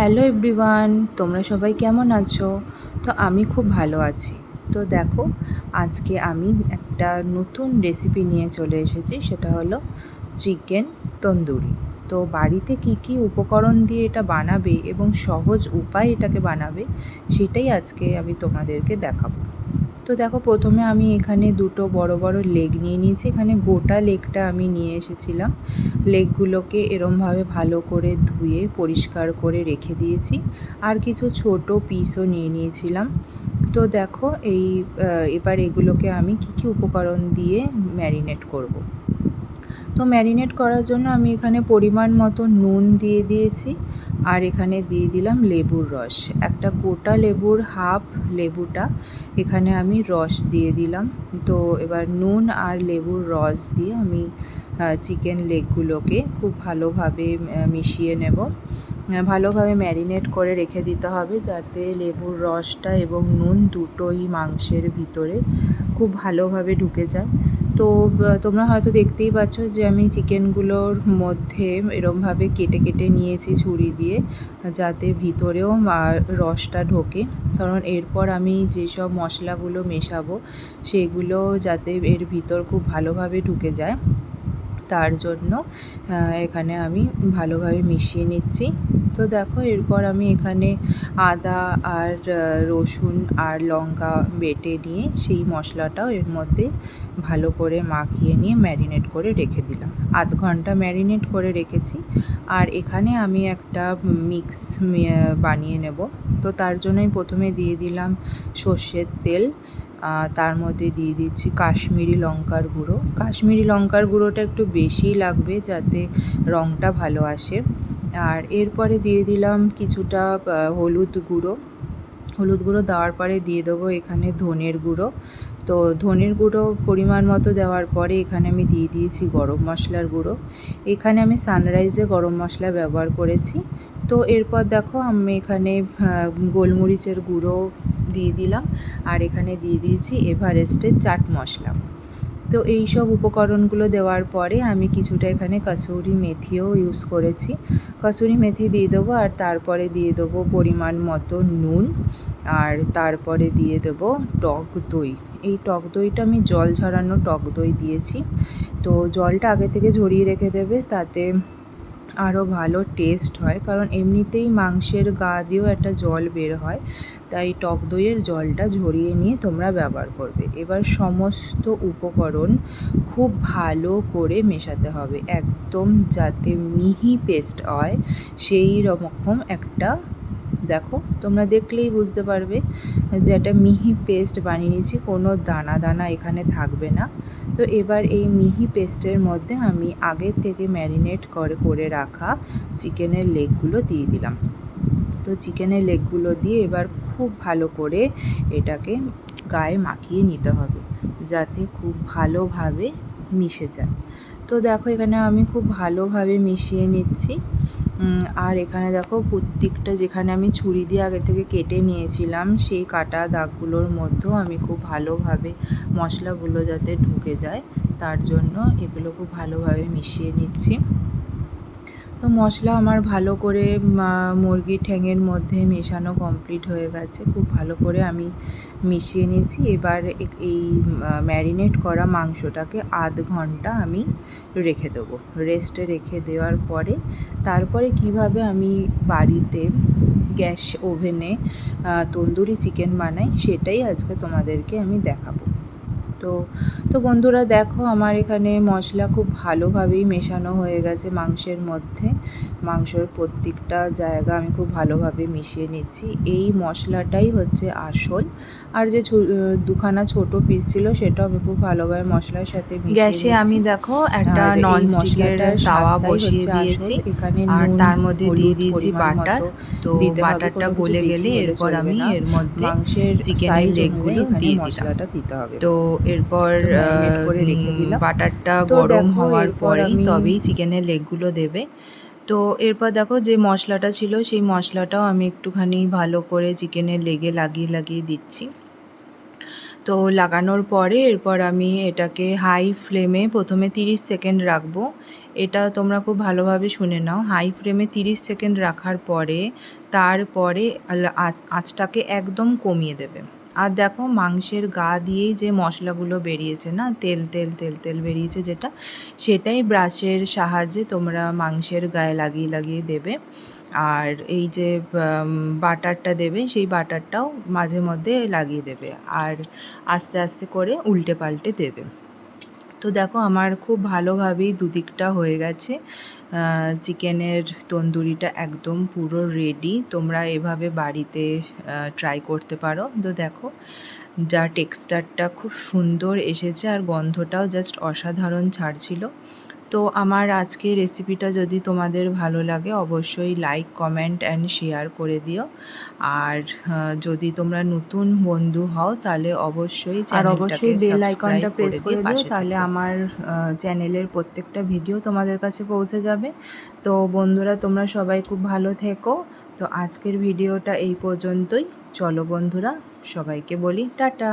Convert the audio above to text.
Hello everyone, তোমরা সবাই কেমন আছো? তো আমি খুব ভালো আছি। তো দেখো, আজকে আমি একটা নতুন রেসিপি নিয়ে চলে এসেছি, সেটা হলো চিকেন তন্দুরি। তো বাড়িতে কি কি উপকরণ দিয়ে এটা বানাবে এবং সহজ উপায় এটাকে বানাবে, সেটাই আজকে আমি তোমাদেরকে দেখাবো। তো দেখো প্রথমে আমি এখানে দুটো বড় বড় লেগ নিয়ে নিয়েছি। এখানে গোটা লেগটা আমি নিয়ে এসেছিলাম। লেগগুলোকে এরমভাবে ভালো করে ধুয়ে, পরিষ্কার করে রেখে দিয়েছি। আর কিছু ছোট পিসও নিয়ে নিয়েছিলাম। তো দেখো এই এবার এগুলোকে আমি কি কি উপকরণ দিয়ে ম্যারিনেট করব। তো ম্যারিনেট করার জন্য আমি এখানে পরিমাণ মতো নুন দিয়ে দিয়েছি। আর এখানে দিয়ে দিলাম লেবুর রস। একটা গোটা লেবুর হাফ লেবুটা এখানে আমি রস দিয়ে দিলাম। তো এবার নুন আর লেবুর রস দিয়ে আমি চিকেন লেগগুলোকে খুব ভালোভাবে মিশিয়ে নেব। ভালোভাবে ম্যারিনেট করে রেখে দিতে হবে যাতে লেবুর রসটা এবং নুন দুটোই মাংসের ভিতরে খুব ভালোভাবে ঢুকে যায়। তো তোমরা হয়তো দেখতেই পাচ্ছ যে আমি চিকেনগুলোর মধ্যে এরমভাবে কেটে কেটে নিয়েছি ছুরি দিয়ে, যাতে ভিতরেও রসটা ঢোকে। কারণ এরপর আমি যেসব মশলাগুলো মেশাবো, সেগুলো যাতে এর ভিতর খুব ভালোভাবে ঢুকে যায়। তার জন্য এখানে আমি ভালোভাবে মিশিয়ে নিচ্ছি। তো দেখো, এরপর আমি এখানে আদা আর রসুন আর লঙ্কা বেটে নিয়ে সেই মশলাটাও এর মধ্যে ভালো করে মাখিয়ে নিয়ে ম্যারিনেট করে রেখে দিলাম। আধ ঘণ্টা ম্যারিনেট করে রেখেছি। আর এখানে আমি একটা মিক্স বানিয়ে নেব। তো তার জন্যই প্রথমে দিয়ে দিলাম সর্ষের তেল। তার মধ্যে দিয়ে দিচ্ছি কাশ্মীরি লঙ্কার গুঁড়ো। কাশ্মীরি লঙ্কার গুঁড়োটা একটু বেশিই লাগবে যাতে রঙটা ভালো আসে। আর এরপরে দিয়ে দিলাম কিছুটা হলুদ গুঁড়ো। হলুদ গুঁড়ো দেওয়ার পরে দিয়ে দেবো এখানে ধনের গুঁড়ো। তো ধনের গুঁড়ো পরিমাণ মতো দেওয়ার পরে এখানে আমি দিয়ে দিয়েছি গরম মশলার গুঁড়ো। এখানে আমি সানরাইজে গরম মশলা ব্যবহার করেছি। তো এরপর দেখো আমি এখানে গোলমরিচের গুঁড়ো দিয়ে দিলাম। আর এখানে দিয়ে দিয়েছি এভারেস্টের চাট মশলা। তো এই সব উপকরণগুলো দেওয়ার পরে আমি কিছুটা এখানে কাসুরি মেথিও ইউজ করেছি। কাসুরি মেথি দিয়ে দেবো আর তারপরে দিয়ে দেবো পরিমাণ মতো নুন। আর তারপরে দিয়ে দেবো টক দই। এই টক দইটা আমি জল ঝরানো টক দই দিয়েছি। তো জলটা আগে থেকে ঝরিয়ে রেখে দেবে, তাতে আরও ভালো টেস্ট হয়, কারণ এমনিতেই মাংসের গা দিয়েও একটা জল বের হয়, তাই টক দইয়ের জলটা ঝরিয়ে নিয়ে তোমরা ব্যবহার করবে। এবার সমস্ত উপকরণ খুব ভালো করে মেশাতে হবে, একদম যাতে মিহি পেস্ট হয়, সেই রকম একটা দেখো, তোমরা দেখলেই বুঝতে পারবে যে একটা মিহি পেস্ট বানিয়ে নিয়েছি, কোনো দানা দানা এখানে থাকবে না। তো এবার এই মিহি পেস্টের মধ্যে আমি আগের থেকে ম্যারিনেট করে করে রাখা চিকেনের লেগগুলো দিয়ে দিলাম। তো চিকেনের লেগগুলো দিয়ে এবার খুব ভালো করে এটাকে গায়ে মাখিয়ে নিতে হবে, যাতে খুব ভালোভাবে মিশে যায়। তো দেখো এখানে আমি খুব ভালোভাবে মিশিয়ে নিচ্ছি। আর এখানে দেখো প্রত্যেকটা যেখানে আমি ছুরি দিয়ে আগে থেকে কেটে নিয়েছিলাম, সেই কাটা দাগগুলোর মধ্যেও আমি খুব ভালোভাবে মশলাগুলো যাতে ঢুকে যায়, তার জন্য এগুলো খুব ভালোভাবে মিশিয়ে নিচ্ছি। তো মশলা আমার ভালো করে মুরগির ঠ্যাঙের মধ্যে মেশানো কমপ্লিট হয়ে গেছে। খুব ভালো করে আমি মিশিয়ে নিয়েছি। এবার এই ম্যারিনেট করা মাংসটাকে আধ ঘণ্টা আমি রেখে দেবো। রেস্টে রেখে দেওয়ার পরে তারপরে কীভাবে আমি বাড়িতে গ্যাস ওভেনে তন্দুরি চিকেন বানাই সেটাই আজকে তোমাদেরকে আমি দেখাবো। তো তো বন্ধুরা দেখো আমার এখানে মশলা খুব ভালোভাবেই মেশানো হয়ে গেছে মাংসের মধ্যে। মাংসের প্রত্যেকটা জায়গা আমি খুব ভালোভাবে মিশিয়ে নিচ্ছি। এই মশলাটাই হচ্ছে আসল। আর যে দুখানা ছোট পিস ছিল সেটাও আমি খুব ভালোভাবে মশলার সাথে গ্যাসে আমি দেখো একটা নন স্টিকের তাওয়া বসিয়ে দিয়েছি। এখানে আর তার মধ্যে দিয়ে দিয়েছি বাটার। তো বাটারটা গলে গেলে এরপর আমি এর মধ্যে মাংসের চিকেনের লেগগুলো দিয়ে দিলাম। মশলাটা দিতে হবে। তো এরপর করে রেখে দিলাম। বাটারটা গরম হওয়ার পরেই তবেই চিকেনের লেগগুলো দেবে। তো এরপর দেখো যে মশলাটা ছিল সেই মশলাটাও আমি একটুখানি ভালো করে চিকেনের লেগে লাগিয়ে লাগিয়ে দিচ্ছি। তো লাগানোর পরে এরপর আমি এটাকে হাই ফ্লেমে প্রথমে তিরিশ সেকেন্ড রাখব। এটা তোমরা খুব ভালোভাবে শুনে নাও। হাই ফ্লেমে তিরিশ সেকেন্ড রাখার পরে তারপরে আঁচটাকে একদম কমিয়ে দেবে। আর দেখো মাংসের গা দিয়েই যে মশলাগুলো বেরিয়েছে না, তেল তেল তেল তেল বেরিয়েছে যেটা, সেটাই ব্রাশের সাহায্যে তোমরা মাংসের গায়ে লাগিয়ে লাগিয়ে দেবে। আর এই যে বাটারটা দেবে, সেই বাটারটাও মাঝে মধ্যে লাগিয়ে দেবে। আর আস্তে আস্তে করে উল্টে পাল্টে দেবে। তো দেখো আমার খুব ভালোভাবেই দুদিকটা হয়ে গেছে। চিকেনের তন্দুরিটা একদম পুরো রেডি তোমরা এভাবে বাড়িতে ট্রাই করতে পারো। তো দেখো, যা টেক্সচারটা খুব সুন্দর এসেছে আর গন্ধটাও জাস্ট অসাধারণ ছাড়ছিল। তো আমার আজকে রেসিপিটা যদি তোমাদের ভালো লাগে অবশ্যই লাইক কমেন্ট অ্যান্ড শেয়ার করে দিও। আর যদি তোমরা নতুন বন্ধু হও তাহলে অবশ্যই আর অবশ্যই বেল আইকনটা প্রেস করে দিও তাহলে আমার চ্যানেলের প্রত্যেকটা ভিডিও তোমাদের কাছে পৌঁছে যাবে। তো বন্ধুরা তোমরা সবাই খুব ভালো থেকো। তো আজকের ভিডিওটা এই পর্যন্তই। চলো বন্ধুরা সবাইকে বলি টাটা।